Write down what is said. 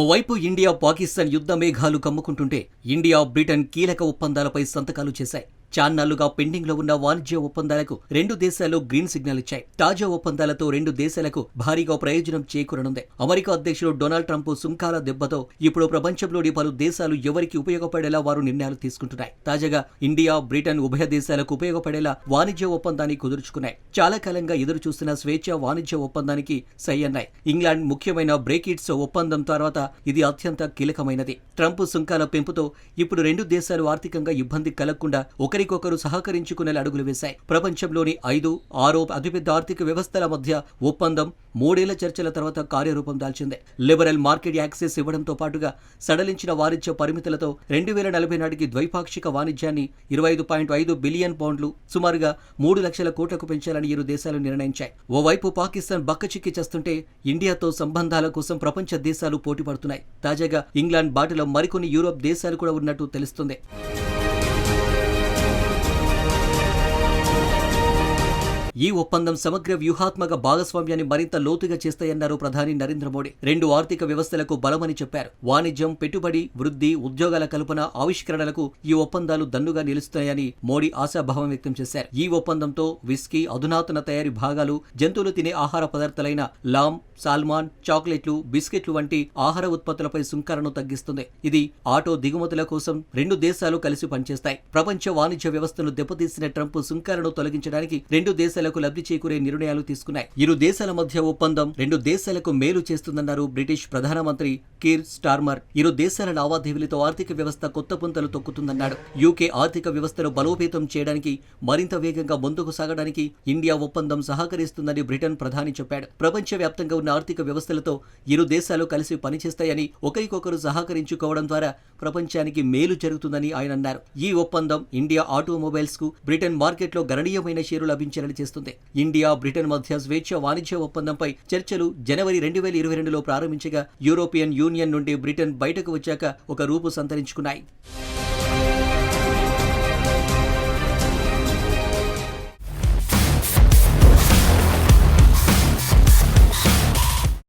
ఓవైపు ఇండియా పాకిస్తాన్ యుద్ధ మేఘాలు కమ్ముకుంటుంటే ఇండియా బ్రిటన్ కీలక ఒప్పందాలపై సంతకాలు చేశాయి. చాన్నాళ్ళుగా పెండింగ్లో ఉన్న వాణిజ్య ఒప్పందాలకు రెండు దేశాలు గ్రీన్ సిగ్నల్ ఇచ్చాయి. తాజా ఒప్పందాలతో రెండు దేశాలకు భారీగా ప్రయోజనం చేకూరనుంది. అమెరికా అధ్యక్షుడు డొనాల్డ్ ట్రంప్ సుంకాల దెబ్బతో ఇప్పుడు ప్రపంచంలోని పలు దేశాలు ఎవరికి ఉపయోగపడేలా వారు నిర్ణయాలు తీసుకుంటున్నాయి. తాజాగా ఇండియా బ్రిటన్ ఉభయ దేశాలకు ఉపయోగపడేలా వాణిజ్య ఒప్పందాన్ని కుదుర్చుకున్నాయి. చాలా కాలంగా ఎదురు చూస్తున్న స్వేచ్ఛ వాణిజ్య ఒప్పందానికి సై అన్నాయి. ఇంగ్లాండ్ ముఖ్యమైన బ్రేకిట్స్ ఒప్పందం తర్వాత ఇది అత్యంత కీలకమైనది. ట్రంప్ సుంకాల పెంపుతో ఇప్పుడు రెండు దేశాలు ఆర్థికంగా ఇబ్బంది కలగకుండా ఒకరి ఒకరికొకరు సహకరించుకునేలా అడుగులు వేశాయి. ప్రపంచంలోని ఐదు ఆరో అతిపెద్ద ఆర్థిక వ్యవస్థల మధ్య ఒప్పందం మూడేళ్ళ చర్చల తర్వాత కార్యరూపం దాల్చింది. లిబరల్ మార్కెట్ యాక్సెస్ ఇవ్వడంతో పాటుగా సడలించిన వాణిజ్య పరిమితులతో రెండు వేల నలభై నాటికి ద్వైపాక్షిక వాణిజ్యాన్ని ఇరవై ఐదు పాయింట్ ఐదు బిలియన్ పౌండ్లు సుమారుగా మూడు లక్షల కోట్లకు పెంచాలని ఇరు దేశాలు నిర్ణయించాయి. ఓవైపు పాకిస్తాన్ బక్కచిక్కి చేస్తుంటే ఇండియాతో సంబంధాల కోసం ప్రపంచ దేశాలు పోటీ పడుతున్నాయి. తాజాగా ఇంగ్లాండ్ బాటలో మరికొన్ని యూరోప్ దేశాలు కూడా ఉన్నట్టు తెలుస్తుంది. ఈ ఒప్పందం సమగ్ర వ్యూహాత్మక భాగస్వామ్యాన్ని మరింత లోతుగా చేస్తాయన్నారు ప్రధాని నరేంద్ర మోడీ. రెండు ఆర్థిక వ్యవస్థలకు బలమని చెప్పారు. వాణిజ్యం పెట్టుబడి వృద్ధి ఉద్యోగాల కల్పన ఆవిష్కరణలకు ఈ ఒప్పందాలు దన్నుగా నిలుస్తాయని మోడీ ఆశాభావం వ్యక్తం చేశారు. ఈ ఒప్పందంతో విస్కీ అధునాతన తయారీ భాగాలు జంతువులు తినే ఆహార పదార్థాలైన లామ్ సాల్మాన్ చాక్లెట్లు బిస్కెట్లు వంటి ఆహార ఉత్పత్తులపై సుంకరను తగ్గిస్తుంది. ఇది ఆటో దిగుమతుల కోసం రెండు దేశాలు కలిసి పనిచేస్తాయి. ప్రపంచ వాణిజ్య వ్యవస్థను దెబ్బతీసిన ట్రంప్ సుంకరను తొలగించడానికి రెండు దేశాలకు లబ్ధి చేకూరే నిర్ణయాలు తీసుకున్నాయి. ఇరు దేశాల మధ్య ఒప్పందం రెండు దేశాలకు మేలు చేస్తుందన్నారు బ్రిటిష్ ప్రధానమంత్రి కీర్ స్టార్మర్. ఇరు దేశాల లావాదేవీలతో ఆర్థిక వ్యవస్థ కొత్త పుంతలు తొక్కుతుందన్నాడు. యూకే ఆర్థిక వ్యవస్థను బలోపేతం చేయడానికి మరింత వేగంగా ముందుకు సాగడానికి ఇండియా ఒప్పందం సహకరిస్తుందని బ్రిటన్ ప్రధాని చెప్పాడు. ప్రపంచవ్యాప్తంగా ఉన్న ఆర్థిక వ్యవస్థలతో ఇరు దేశాలు కలిసి పనిచేస్తాయని ఒకరికొకరు సహకరించుకోవడం ద్వారా ప్రపంచానికి మేలు జరుగుతుందని ఆయన అన్నారు. ఈ ఒప్పందం ఇండియా ఆటోమొబైల్స్కు బ్రిటన్ మార్కెట్లో గణనీయమైన షేరు లభించాలని చేస్తుంది. ఇండియా బ్రిటన్ మధ్య స్వేచ్ఛ వాణిజ్య ఒప్పందంపై చర్చలు జనవరి రెండు వేల ఇరవై రెండులో ప్రారంభించగా యూరోపియన్ యూనియన్ నుండి బ్రిటన్ బయటకు వచ్చాక ఒక రూపు సంతరించుకున్నాయి.